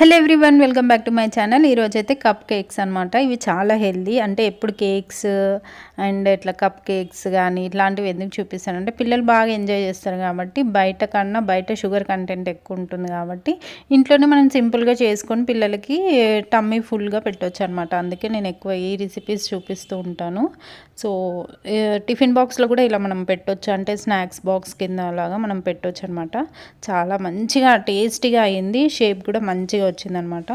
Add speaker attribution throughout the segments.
Speaker 1: Hello everyone welcome back to my channel. ఈరోజు అయితే cup cakes అనమాట ఇవి చాలా హెల్దీ. అంటే ఎప్పుడు కేక్స్ అండ్ ఇట్లా కప్ కేక్స్ కానీ ఇట్లాంటివి ఎందుకు చూపిస్తానంటే పిల్లలు బాగా ఎంజాయ్ చేస్తారు కాబట్టి బయట కన్నా బయట షుగర్ కంటెంట్ ఎక్కువ ఉంటుంది కాబట్టి ఇంట్లోనే మనం సింపుల్గా చేసుకొని పిల్లలకి టమ్మీ ఫుల్గా పెట్టవచ్చు అనమాట అందుకే నేను ఎక్కువ ఈ రెసిపీస్ చూపిస్తూ ఉంటాను. సో టిఫిన్ బాక్స్లో కూడా ఇలా మనం పెట్టవచ్చు అంటే స్నాక్స్ బాక్స్ కింద అలాగా మనం పెట్టవచ్చు అనమాట చాలా మంచిగా టేస్టీగా అయింది. షేప్ కూడా మంచిగా వచ్చిందనమాట.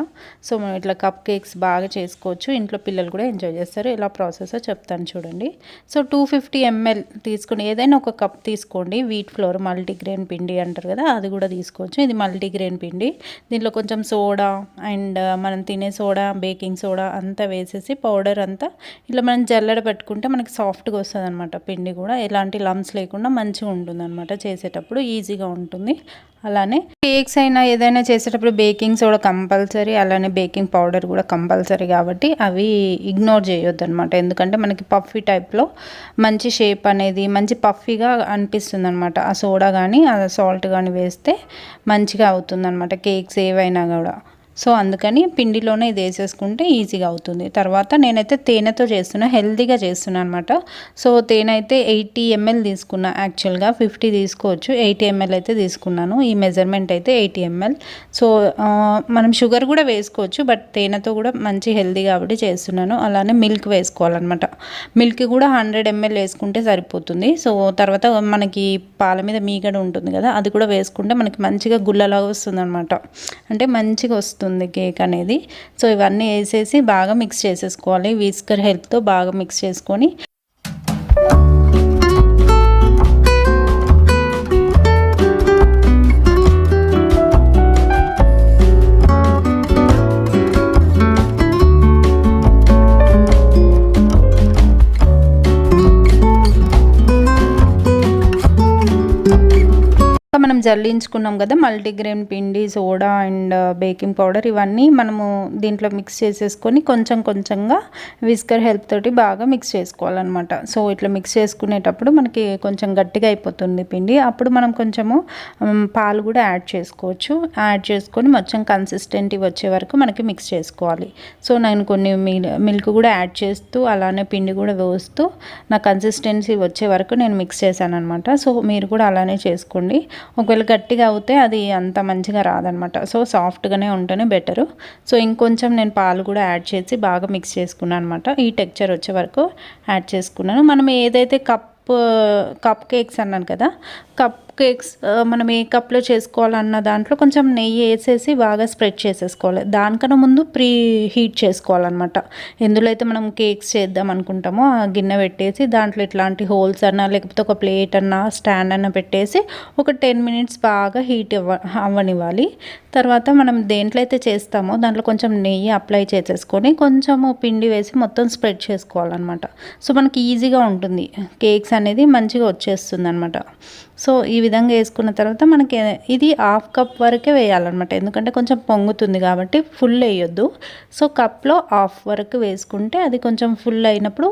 Speaker 1: సో మనం ఇట్లా కప్ కేక్స్ బాగా చేసుకోవచ్చు. ఇంట్లో పిల్లలు కూడా ఎంజాయ్ చేస్తారు. ఎలా ప్రాసెస్ చెప్తాను చూడండి. సో టూ ఫిఫ్టీ ఎంఎల్ తీసుకుని ఏదైనా ఒక కప్ తీసుకోండి. వీట్ ఫ్లోర్ మల్టీగ్రెయిన్ పిండి అంటారు కదా అది కూడా తీసుకోవచ్చు. ఇది మల్టీగ్రెయిన్ పిండి. దీంట్లో కొంచెం సోడా అండ్ మనం తినే సోడా బేకింగ్ సోడా అంతా వేసేసి పౌడర్ అంతా ఇట్లా మనం జల్లెడ పెట్టుకుంటే మనకి సాఫ్ట్గా వస్తుంది అనమాట పిండి కూడా. ఎలాంటి లమ్స్ లేకుండా మంచిగా ఉంటుంది అనమాట చేసేటప్పుడు. ఈజీగా ఉంటుంది. అలానే కేక్స్ అయినా ఏదైనా చేసేటప్పుడు బేకింగ్ సోడా కంపల్సరీ అలానే బేకింగ్ పౌడర్ కూడా కంపల్సరీ కాబట్టి అవి ఇగ్నోర్ చేయొద్దు అనమాట ఎందుకంటే మనకి పఫీ టైప్లో మంచి షేప్ అనేది మంచి పఫీగా అనిపిస్తుంది అనమాట ఆ సోడా కానీ ఆ సాల్ట్ కానీ వేస్తే మంచిగా అవుతుంది అనమాట కేక్స్ ఏవైనా కూడా. సో అందుకని పిండిలోనే ఇది వేసేసుకుంటే ఈజీగా అవుతుంది. తర్వాత నేనైతే తేనెతో చేస్తున్నా హెల్తీగా చేస్తున్నా అనమాట సో తేనె అయితే ఎయిటీ ఎంఎల్ తీసుకున్నా యాక్చువల్గా ఫిఫ్టీ తీసుకోవచ్చు. ఎయిటీ ఎంఎల్ అయితే తీసుకున్నాను. ఈ మెజర్మెంట్ అయితే ఎయిటీ ఎంఎల్. సో మనం షుగర్ కూడా వేసుకోవచ్చు బట్ తేనెతో కూడా మంచి హెల్తీ కాబట్టి చేస్తున్నాను. అలానే మిల్క్ వేసుకోవాలన్నమాట. మిల్క్ కూడా హండ్రెడ్ ఎంఎల్ వేసుకుంటే సరిపోతుంది. సో తర్వాత మనకి పాల మీద మీగడ ఉంటుంది కదా అది కూడా వేసుకుంటే మనకి మంచిగా గుల్లలాగా వస్తుంది అంటే మంచిగా వస్తుంది. అవుతుంది కేక్ అనేది. సో ఇవన్నీ వేసేసి బాగా మిక్స్ చేసేసుకోవాలి. విస్కర్ హెల్ప్తో బాగా మిక్స్ చేసుకొని జల్లించుకున్నాం కదా మల్టీగ్రెయిన్ పిండి soda and uh, baking powder ఇవన్నీ మనము దీంట్లో మిక్స్ చేసేసుకొని కొంచెం కొంచెంగా విస్కర్ హెల్ప్ తోటి బాగా మిక్స్ చేసుకోవాలన్నమాట. సో ఇట్లా మిక్స్ చేసుకునేటప్పుడు మనకి కొంచెం గట్టిగా అయిపోతుంది పిండి. అప్పుడు మనం కొంచెము um, పాలు కూడా యాడ్ చేసుకోవచ్చు. యాడ్ చేసుకొని మొత్తం కన్సిస్టెంటీ వచ్చే వరకు మనకి మిక్స్ చేసుకోవాలి. సో నేను కొన్ని మిల్క్ కూడా యాడ్ చేస్తూ అలానే పిండి కూడా వేస్తూ నా కన్సిస్టెన్సీ వచ్చే వరకు నేను మిక్స్ చేశాను అనమాట సో మీరు కూడా అలానే చేసుకోండి. ఒకవేళ గట్టిగా అవుతే అది అంత మంచిగా రాదనమాట. సో సాఫ్ట్గానే ఉంటేనే బెటరు. సో ఇంకొంచెం నేను పాలు కూడా యాడ్ చేసి బాగా మిక్స్ చేసుకున్నాను అనమాట. ఈ టెక్చర్ వచ్చే వరకు యాడ్ చేసుకున్నాను. మనం ఏదైతే కప్ కప్ కేక్స్ అన్నాను కదా కప్ కేక్స్ మనం ఏ కప్లో చేసుకోవాలన్న దాంట్లో కొంచెం నెయ్యి వేసేసి బాగా స్ప్రెడ్ చేసేసుకోవాలి. దానికన్నా ముందు ప్రీ హీట్ చేసుకోవాలన్నమాట. ఎందులో అయితే మనం కేక్స్ చేద్దాం అనుకుంటామో ఆ గిన్నె పెట్టేసి దాంట్లో ఇట్లాంటి హోల్స్ అన్నా లేకపోతే ఒక ప్లేట్ అన్నా స్టాండ్ అన్న పెట్టేసి ఒక టెన్ మినిట్స్ బాగా హీట్ ఇవ్వ అవ్వనివ్వాలి. తర్వాత మనం దేంట్లో అయితే చేస్తామో దాంట్లో కొంచెం నెయ్యి అప్లై చేసేసుకొని కొంచెము పిండి వేసి మొత్తం స్ప్రెడ్ చేసుకోవాలన్నమాట. సో మనకి ఈజీగా ఉంటుంది. కేక్స్ అనేది మంచిగా వచ్చేస్తుంది అనమాట సో ఈ విధంగా వేసుకున్న తర్వాత మనకి ఇది హాఫ్ కప్ వరకే వేయాలన్నమాట. ఎందుకంటే కొంచెం పొంగుతుంది కాబట్టి ఫుల్ వేయొద్దు. సో కప్లో హాఫ్ వరకు వేసుకుంటే అది కొంచెం ఫుల్ అయినప్పుడు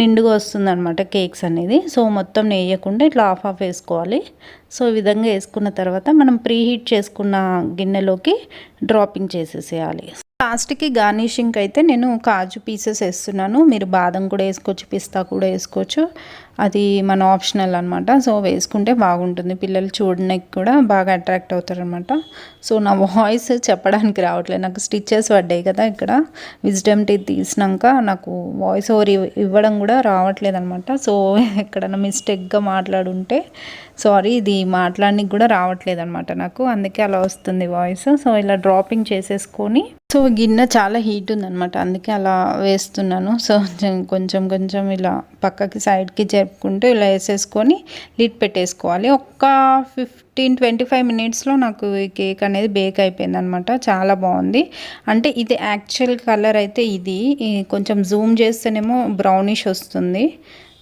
Speaker 1: నిండుగా వస్తుంది అనమాట కేక్స్ అనేది. సో మొత్తం వేయకుండా ఇట్లా హాఫ్ హాఫ్ వేసుకోవాలి. సో ఈ విధంగా వేసుకున్న తర్వాత మనం ప్రీ హీట్ చేసుకున్న గిన్నెలోకి డ్రాపింగ్ చేసేసేయాలి. లాస్ట్కి గార్నిషింగ్ అయితే నేను కాజు పీసెస్ వేస్తున్నాను. మీరు బాదం కూడా వేసుకోవచ్చు పిస్తా కూడా వేసుకోవచ్చు. అది మన ఆప్షనల్ అనమాట సో వేసుకుంటే బాగుంటుంది. పిల్లలు చూడడానికి కూడా బాగా అట్రాక్ట్ అవుతారనమాట సో నా వాయిస్ చెప్పడానికి రావట్లేదు. నాకు స్టిచ్చెస్ పడ్డాయి కదా ఇక్కడ. విజ్డమ్ టీ తీసినాక నాకు వాయిస్ ఓవర్ ఇవ్వడం కూడా రావట్లేదు అనమాట సో ఎక్కడన్నా మిస్టేక్గా మాట్లాడుంటే సారీ ఇది మాట్లాడడానికి కూడా రావట్లేదు అనమాట నాకు. అందుకే అలా వస్తుంది వాయిస్ సో ఇలా డ్రాపింగ్ చేసేసుకొని సో గిన్నె చాలా హీట్ ఉందనమాట అందుకే అలా వేస్తున్నాను. సో కొంచెం కొంచెం ఇలా పక్కకి సైడ్కి జరుపుకుంటూ ఇలా వేసేసుకొని లిట్ పెట్టేసుకోవాలి. ఒక్క ఫిఫ్టీన్ ట్వంటీ ఫైవ్ మినిట్స్లో నాకు ఈ కేక్ అనేది బేక్ అయిపోయింది అనమాట చాలా బాగుంది. అంటే ఇది యాక్చువల్ కలర్ అయితే ఇది. కొంచెం జూమ్ చేస్తేనేమో బ్రౌనిష్ వస్తుంది.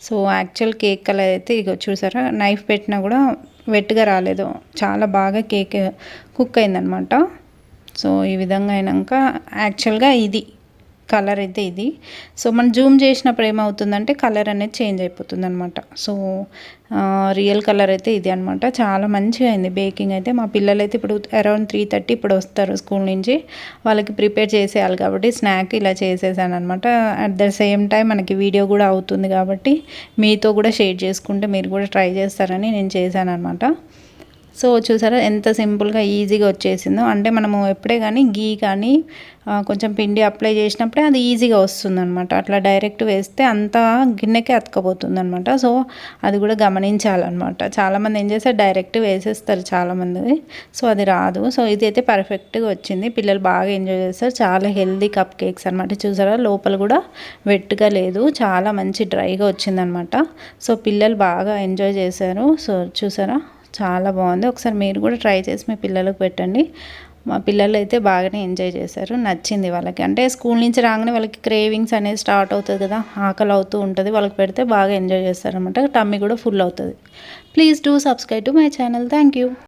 Speaker 1: సో యాక్చువల్ కేక్ కలర్ అయితే ఇక చూసారా? నైఫ్ పెట్టినా కూడా వెట్గా రాలేదు. చాలా బాగా కేక్ కుక్ అయిందనమాట. సో ఈ విధంగా అయినాక యాక్చువల్గా ఇది. కలర్ అయితే ఇది. సో మనం జూమ్ చేసినప్పుడు ఏమవుతుందంటే కలర్ అనేది చేంజ్ అయిపోతుంది అనమాట సో రియల్ కలర్ అయితే ఇది అనమాట చాలా మంచిగా అయింది బేకింగ్ అయితే. మా పిల్లలు అయితే ఇప్పుడు అరౌండ్ త్రీ థర్టీ ఇప్పుడు వస్తారు స్కూల్ నుంచి. వాళ్ళకి ప్రిపేర్ చేసేయాలి కాబట్టి స్నాక్ ఇలా చేసేసాను అనమాట అట్ ద సేమ్ టైం మనకి వీడియో కూడా అవుతుంది కాబట్టి మీతో కూడా షేర్ చేసుకుంటే మీరు కూడా ట్రై చేస్తారని నేను చేశాను అనమాట సో చూసారా ఎంత సింపుల్గా ఈజీగా వచ్చేసిందో. అంటే మనము ఎప్పుడే కానీ గీ కానీ కొంచెం పిండి అప్లై చేసినప్పుడే అది ఈజీగా వస్తుందన్నమాట. అట్లా డైరెక్ట్ వేస్తే అంతా గిన్నెకే అతకపోతుంది అనమాట సో అది కూడా గమనించాలన్నమాట. చాలామంది ఏం చేస్తారు? డైరెక్ట్ వేసేస్తారు చాలామంది సో అది రాదు. సో ఇది అయితే పర్ఫెక్ట్గా వచ్చింది. పిల్లలు బాగా ఎంజాయ్ చేస్తారు. చాలా హెల్దీ కప్ కేక్స్ అనమాట చూసారా? లోపల కూడా వెట్టుగా లేదు. చాలా మంచి డ్రైగా వచ్చిందనమాట సో పిల్లలు బాగా ఎంజాయ్ చేశారు. సో చూసారా? చాలా బాగుంది. ఒకసారి మీరు కూడా ట్రై చేసి మీ పిల్లలకు పెట్టండి. మా పిల్లలు అయితే బాగానే ఎంజాయ్ చేశారు. నచ్చింది వాళ్ళకి. అంటే స్కూల్ నుంచి రాగానే వాళ్ళకి క్రేవింగ్స్ అనేది స్టార్ట్ అవుతుంది కదా ఆకలి అవుతూ ఉంటుంది. వాళ్ళకి పెడితే బాగా ఎంజాయ్ చేస్తారనమాట టమ్మీ కూడా ఫుల్ అవుతుంది. Please do subscribe to my channel. Thank you.